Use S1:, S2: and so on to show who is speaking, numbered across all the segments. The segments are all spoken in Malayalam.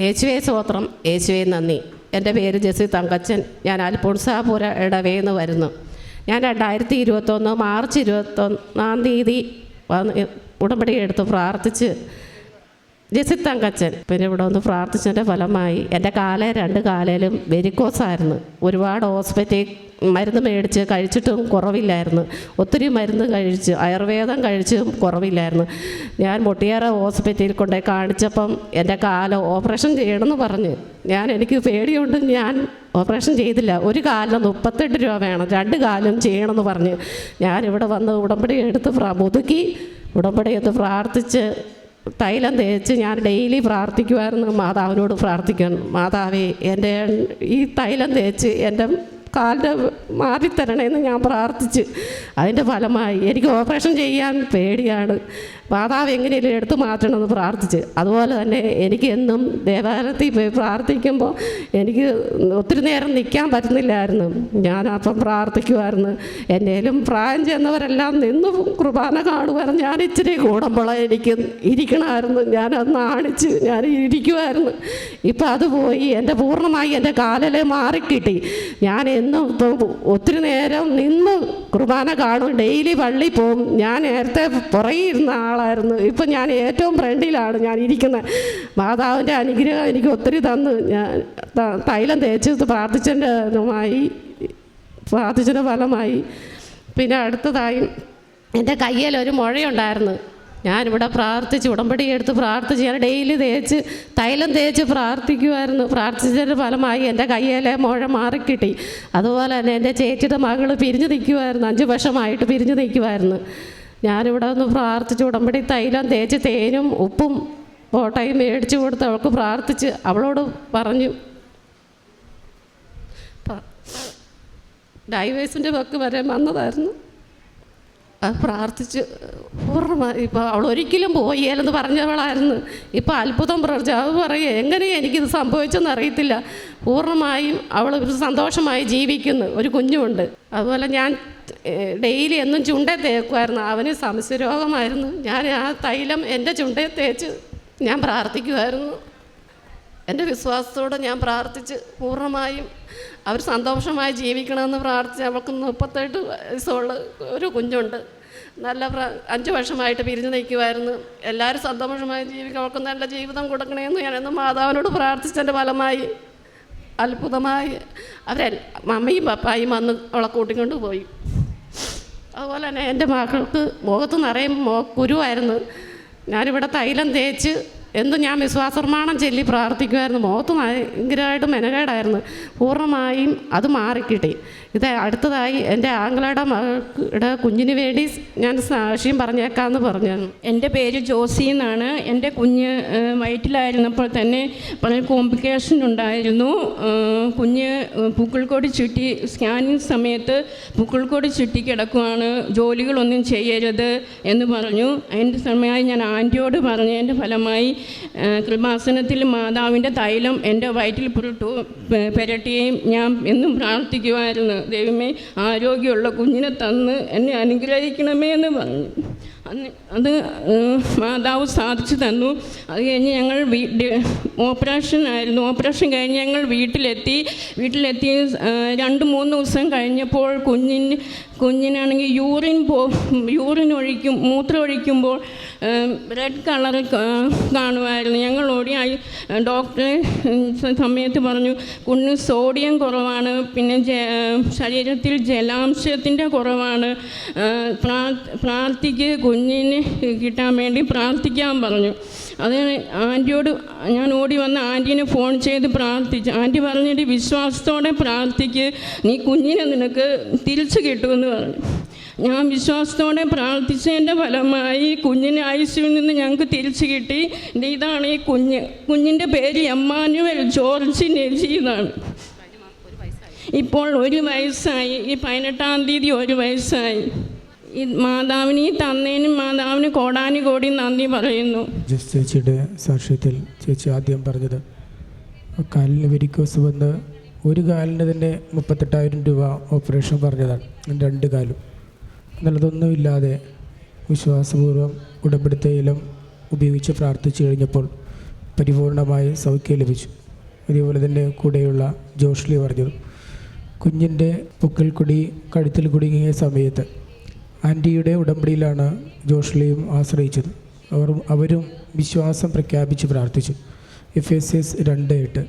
S1: യേശുവേ സ്തോത്രം യേശുവേ നന്ദി. എന്റെ പേര് ജെസി തങ്കച്ചൻ. ഞാൻ അൽഫോൺസാപുര ഇടവേന്ന് വരുന്നു. ഞാൻ രണ്ടായിരത്തി ഇരുപത്തൊന്ന് മാർച്ച് ഇരുപത്തൊന്നാം തീയതി ഉടമ്പടി എടുത്ത് പ്രാർത്ഥിച്ച് ജെസി തങ്കച്ചൻ പിന്നെ ഇവിടെ ഒന്ന് പ്രാർത്ഥിച്ചതിന്റെ ഫലമായി എന്റെ കാല രണ്ട് കാലയിലും വെരിക്കോസായിരുന്നു ഒരുപാട് ഹോസ്പിറ്റലിൽ മരുന്ന് മേടിച്ച് കഴിച്ചിട്ടും കുറവില്ലായിരുന്നു. ഒത്തിരി മരുന്ന് കഴിച്ച് ആയുർവേദം കഴിച്ചും കുറവില്ലായിരുന്നു. ഞാൻ മുട്ടിയാറ ഹോസ്പിറ്റലിൽ കൊണ്ടുപോയി കാണിച്ചപ്പം എന്റെ കാല ഓപ്പറേഷൻ ചെയ്യണമെന്ന് പറഞ്ഞ്. ഞാൻ എനിക്ക് പേടിയുണ്ട് ഞാൻ ഓപ്പറേഷൻ ചെയ്തില്ല. ഒരു കാലിന് മുപ്പത്തെട്ട് രൂപ വേണം രണ്ട് കാലും ചെയ്യണമെന്ന് പറഞ്ഞ്. ഞാനിവിടെ വന്ന് ഉടമ്പടി എടുത്ത് മുതുക്കി ഉടമ്പടി എടുത്ത് പ്രാർത്ഥിച്ച് തൈലം തേച്ച് ഞാൻ ഡെയിലി പ്രാർത്ഥിക്കുമായിരുന്നു മാതാവിനോട് പ്രാർത്ഥിക്കാൻ മാതാവേ എന്റെ ഈ തൈലം തേച്ച് എന്റെ കാലിന്റെ മാറിത്തരണേന്ന് ഞാൻ പ്രാർത്ഥിച്ച്. അതിന്റെ ഫലമായി എനിക്ക് ഓപ്പറേഷൻ ചെയ്യാൻ പേടിയാണ്. മാതാവ് എങ്ങനെയെങ്കിലും എടുത്തു മാറ്റണമെന്ന് പ്രാർത്ഥിച്ച്. അതുപോലെ തന്നെ എനിക്ക് എന്നും ദേവാലയത്തിൽ പോയി പ്രാർത്ഥിക്കുമ്പോൾ എനിക്ക് ഒത്തിരി നേരം നിൽക്കാൻ പറ്റുന്നില്ലായിരുന്നു. ഞാൻ അപ്പം പ്രാർത്ഥിക്കുമായിരുന്നു എന്നേലും പ്രായം ചെന്നവരെല്ലാം നിന്ന് കുർബാന കാണുമായിരുന്നു ഞാൻ ഇച്ചിരി കൂടുമ്പോൾ എനിക്ക് ഇരിക്കണമായിരുന്നു. ഞാൻ അത് നാണിച്ച് ഞാൻ ഇരിക്കുമായിരുന്നു ഇപ്പം അത് പോയി എന്റെ പൂർണമായി എന്റെ കാലിലെ മാറിക്കിട്ടി. ഞാൻ ഇപ്പം ഒത്തിരി നേരം നിന്ന് കുർബാന കാണും. ഡെയിലി പള്ളി പോകും ഞാൻ നേരത്തെ പുറകിരുന്ന ആളായിരുന്നു. ഇപ്പം ഞാൻ ഏറ്റവും ഫ്രണ്ടിലാണ് ഞാൻ ഇരിക്കുന്നത്. മാതാവിന്റെ അനുഗ്രഹം എനിക്ക് ഒത്തിരി തന്നു. ഞാൻ തൈലം തേച്ച് പ്രാർത്ഥിച്ചതിന്റെ ഫലമായി പ്രാർത്ഥിച്ചതിന്റെ ഫലമായി. പിന്നെ അടുത്തതായി എന്റെ കയ്യിൽ ഒരു മുഴയുണ്ടായിരുന്നു. ഞാനിവിടെ പ്രാർത്ഥിച്ച് ഉടമ്പടി എടുത്ത് പ്രാർത്ഥിച്ച് ഞാൻ ഡെയിലി തേച്ച് തൈലം തേച്ച് പ്രാർത്ഥിക്കുമായിരുന്നു പ്രാർത്ഥിച്ചതിന്റെ ഫലമായി എന്റെ കയ്യിലെ മുഴ മാറിക്കിട്ടി. അതുപോലെ തന്നെ എന്റെ ചേച്ചിയുടെ മകൾ പിരിഞ്ഞു നിൽക്കുമായിരുന്നു അഞ്ച് വർഷമായിട്ട് പിരിഞ്ഞു നിൽക്കുമായിരുന്നു ഞാനിവിടെ ഒന്ന് പ്രാർത്ഥിച്ച് ഉടമ്പടി തൈലം തേച്ച് തേനും ഉപ്പും കോട്ടയും മേടിച്ചു കൊടുത്ത് അവൾക്ക് പ്രാർത്ഥിച്ച് അവളോട് പറഞ്ഞു. ഡൈവേഴ്സിന്റെ വക്ക് വരെ വന്നതായിരുന്നു. പ്രാർത്ഥിച്ച് പൂർണമായി ഇപ്പോൾ അവൾ ഒരിക്കലും പോയേലെന്ന് പറഞ്ഞവളായിരുന്നു. ഇപ്പോൾ അത്ഭുതം പ്രവർത്തിച്ചു അത് പറയുക എങ്ങനെയാണ് എനിക്കിത് സംഭവിച്ചെന്ന് അറിയത്തില്ല. പൂർണമായും അവൾ ഒരു സന്തോഷമായി ജീവിക്കുന്നു. ഒരു കുഞ്ഞുമുണ്ട്. അതുപോലെ ഞാൻ ഡെയിലി എന്നും ചുണ്ടേ തേക്കുമായിരുന്നു അവന് സംശയരോഗമായിരുന്നു. ഞാൻ ആ തൈലം എന്റെ ചുണ്ടേ തേച്ച് ഞാൻ പ്രാർത്ഥിക്കുമായിരുന്നു എന്റെ വിശ്വാസത്തോടെ ഞാൻ പ്രാർത്ഥിച്ച് പൂർണമായും അവർ സന്തോഷമായി ജീവിക്കണമെന്ന് പ്രാർത്ഥിച്ച് അവൾക്ക് മുപ്പത്തെട്ട് വയസ്സുള്ള ഒരു കുഞ്ഞുണ്ട്. നല്ല അഞ്ച് വർഷമായിട്ട് പിരിഞ്ഞു നിൽക്കുമായിരുന്നു എല്ലാവരും സന്തോഷമായി ജീവിക്കാൻ അവൾക്ക് നല്ല ജീവിതം കൊടുക്കണമെന്ന് ഞാൻ എന്നും മാതാവിനോട് പ്രാർത്ഥിച്ചതിന്റെ ഫലമായി അത്ഭുതമായി അവരെ അമ്മയും പപ്പായും വന്ന് അവളെ കൂട്ടിക്കൊണ്ട് പോയി. അതുപോലെ തന്നെ എന്റെ മക്കൾക്ക് മുഖത്ത് നിറയും കുരുവായിരുന്നു. ഞാനിവിടെ തൈലം തേച്ച് എന്നും ഞാൻ വിശ്വാസപ്രമാണം ചൊല്ലി പ്രാർത്ഥിക്കുമായിരുന്നു. മുഖത്ത് ഭയങ്കരമായിട്ട് മെനകേടായിരുന്നു പൂർണമായും അത് മാറിക്കിട്ടി. ഇത് അടുത്തതായി എന്റെ ആംഗ്ലയുടെ മകളുടെ കുഞ്ഞിന് വേണ്ടി ഞാൻ സാക്ഷ്യം പറഞ്ഞേക്കാമെന്ന് പറഞ്ഞു.
S2: എന്റെ പേര് ജോസി എന്നാണ്. എന്റെ കുഞ്ഞ് വയറ്റിലായിരുന്നപ്പോൾ തന്നെ പല കോംപ്ലിക്കേഷൻ ഉണ്ടായിരുന്നു. കുഞ്ഞ് പൂക്കൾക്കോട് ചുറ്റി സ്കാനിങ് സമയത്ത് പൂക്കൾക്കോട് ചുറ്റി കിടക്കുവാണ്. ജോലികളൊന്നും ചെയ്യരുത് എന്ന് പറഞ്ഞു. അതിന്റെ സമയമായി ഞാൻ ആന്റിയോട് പറഞ്ഞതിന്റെ ഫലമായി കൃപാസനത്തിൽ മാതാവിന്റെ തൈലം എന്റെ വയറ്റിൽ പുരട്ടു പെ- ഞാൻ എന്നും പ്രാർത്ഥിക്കുമായിരുന്നു ദൈവമേ ആരോഗ്യമുള്ള കുഞ്ഞിനെ തന്ന് എന്നെ അനുഗ്രഹിക്കണമേ എന്ന് പറഞ്ഞു. അന്ന് അത് മാതാവ് സാധിച്ചു തന്നു. അത് കഴിഞ്ഞ് ഞങ്ങൾ ഓപ്പറേഷൻ ആയിരുന്നു. ഓപ്പറേഷൻ കഴിഞ്ഞ് ഞങ്ങൾ വീട്ടിലെത്തി. വീട്ടിലെത്തി രണ്ട് മൂന്ന് ദിവസം കഴിഞ്ഞപ്പോൾ കുഞ്ഞിന് കുഞ്ഞിനാണെങ്കിൽ യൂറിൻ പോ യൂറിൻ ഒഴിക്കും മൂത്രം ഒഴിക്കുമ്പോൾ റെഡ് കളർ കാണുമായിരുന്നു. ഞങ്ങൾ ഓടി ഡോക്ടർ സമയത്ത് പറഞ്ഞു കുഞ്ഞ് സോഡിയം കുറവാണ്. പിന്നെ ശരീരത്തിൽ ജലാംശത്തിന്റെ കുറവാണ്. പ്രാർത്ഥിക്ക് കുഞ്ഞിന് കിട്ടാൻ വേണ്ടി പ്രാർത്ഥിക്കാൻ പറഞ്ഞു. അത് ആന്റിയോട് ഞാൻ ഓടി വന്ന് ആന്റീനെ ഫോൺ ചെയ്ത് പ്രാർത്ഥിച്ചു. ആന്റി പറഞ്ഞിട്ട് വിശ്വാസത്തോടെ പ്രാർത്ഥിക്ക്. നീ കുഞ്ഞിനെ നിനക്ക് തിരിച്ചു കിട്ടുമെന്ന് പറഞ്ഞു. ഞാൻ വിശ്വാസത്തോടെ പ്രാർത്ഥിച്ചതിന്റെ ഫലമായി കുഞ്ഞിനെ ഐസിയുവിൽ നിന്ന് ഞങ്ങൾക്ക് തിരിച്ചു കിട്ടി. ഇതാണ് ഈ കുഞ്ഞ്. കുഞ്ഞിന്റെ പേര് എമ്മാനുവൽ ജോർജ് നെജി എന്നാണ്. ഇപ്പോൾ ഒരു വയസ്സായി. ഈ പതിനെട്ടാം തീയതി ഒരു വയസ്സായി. ഈ മാതാവിന് തന്നേനും മാതാവിന് കോടാനും കോടി നന്ദി പറയുന്നു.
S3: ചേച്ചിയുടെ സാക്ഷ്യത്തിൽ ചേച്ചി ആദ്യം പറഞ്ഞത് കാലിന് വെരിക്കോസ് വന്ന് ഒരു കാലിന് തന്നെ മുപ്പത്തെട്ടായിരം രൂപ ഓപ്പറേഷൻ പറഞ്ഞതാണ്. രണ്ട് കാലും. എന്നുള്ളതൊന്നുമില്ലാതെ വിശ്വാസപൂർവം ഉടമ്പടി തൈലം ഉപയോഗിച്ച് പ്രാർത്ഥിച്ചു കഴിഞ്ഞപ്പോൾ പരിപൂർണമായി സൗഖ്യം ലഭിച്ചു. അതേപോലെ തന്നെ കൂടെയുള്ള ജോഷ്ലി പറഞ്ഞു കുഞ്ഞിന്റെ പൊക്കിൽ കുടി കഴുത്തിൽ കുടുങ്ങിയ സമയത്ത് ആന്റിയുടെ ഉടമ്പടിയിലാണ് ജോഷ്ലിയും ആശ്രയിച്ചത്. അവർ അവരും വിശ്വാസം പ്രഖ്യാപിച്ച് പ്രാർത്ഥിച്ചു. എഫ് എസ് എസ് രണ്ട് എട്ട്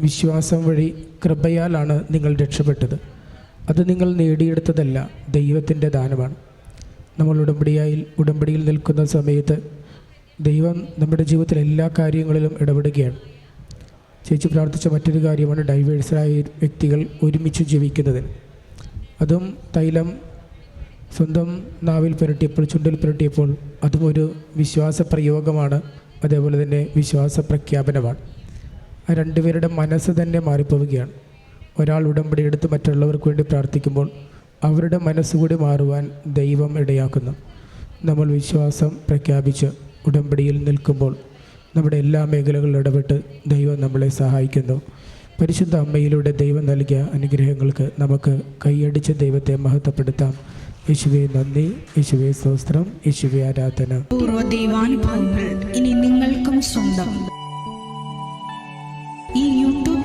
S3: വിശ്വാസം വഴി കൃപയാലാണ് നിങ്ങൾ രക്ഷപ്പെട്ടത്. അത് നിങ്ങൾ നേടിയെടുത്തതല്ല ദൈവത്തിന്റെ ദാനമാണ്. നമ്മൾ ഉടമ്പടിയായി ഉടമ്പടിയിൽ നിൽക്കുന്ന സമയത്ത് ദൈവം നമ്മുടെ ജീവിതത്തിൽ എല്ലാ കാര്യങ്ങളിലും ഇടപെടുകയാണ്. ചേച്ചി പ്രാർത്ഥിച്ച മറ്റൊരു കാര്യമാണ് ഡൈവേഴ്സായ വ്യക്തികൾ ഒരുമിച്ച് ജീവിക്കുന്നതിന്. അതും തൈലം സ്വന്തം നാവിൽ പുരട്ടിയപ്പോൾ ചുണ്ടിൽ പുരട്ടിയപ്പോൾ അതും ഒരു വിശ്വാസ പ്രയോഗമാണ് അതേപോലെ തന്നെ വിശ്വാസ പ്രഖ്യാപനമാണ്. ആ രണ്ടുപേരുടെ മനസ്സ് തന്നെ മാറിപ്പോവുകയാണ്. ഒരാൾ ഉടമ്പടി എടുത്ത് മറ്റുള്ളവർക്ക് വേണ്ടി പ്രാർത്ഥിക്കുമ്പോൾ അവരുടെ മനസ്സുകൂടി മാറുവാൻ ദൈവം ഇടയാക്കുന്നു. നമ്മൾ വിശ്വാസം പ്രഖ്യാപിച്ച് ഉടമ്പടിയിൽ നിൽക്കുമ്പോൾ നമ്മുടെ എല്ലാ മേഖലകളിലും ഇടപെട്ട് ദൈവം നമ്മളെ സഹായിക്കുന്നു. പരിശുദ്ധ അമ്മയിലൂടെ ദൈവം നൽകിയ അനുഗ്രഹങ്ങൾക്ക് നമുക്ക് കൈയടിച്ച് ദൈവത്തെ മഹത്വപ്പെടുത്താം. യേശുവേ നന്ദി. യേശുവേ സ്തോത്രം. യേശുവേ ആരാധന.
S4: പൂർവ ദൈവാനുഭവങ്ങൾ ഇനി നിങ്ങൾക്കും സ്വന്തം.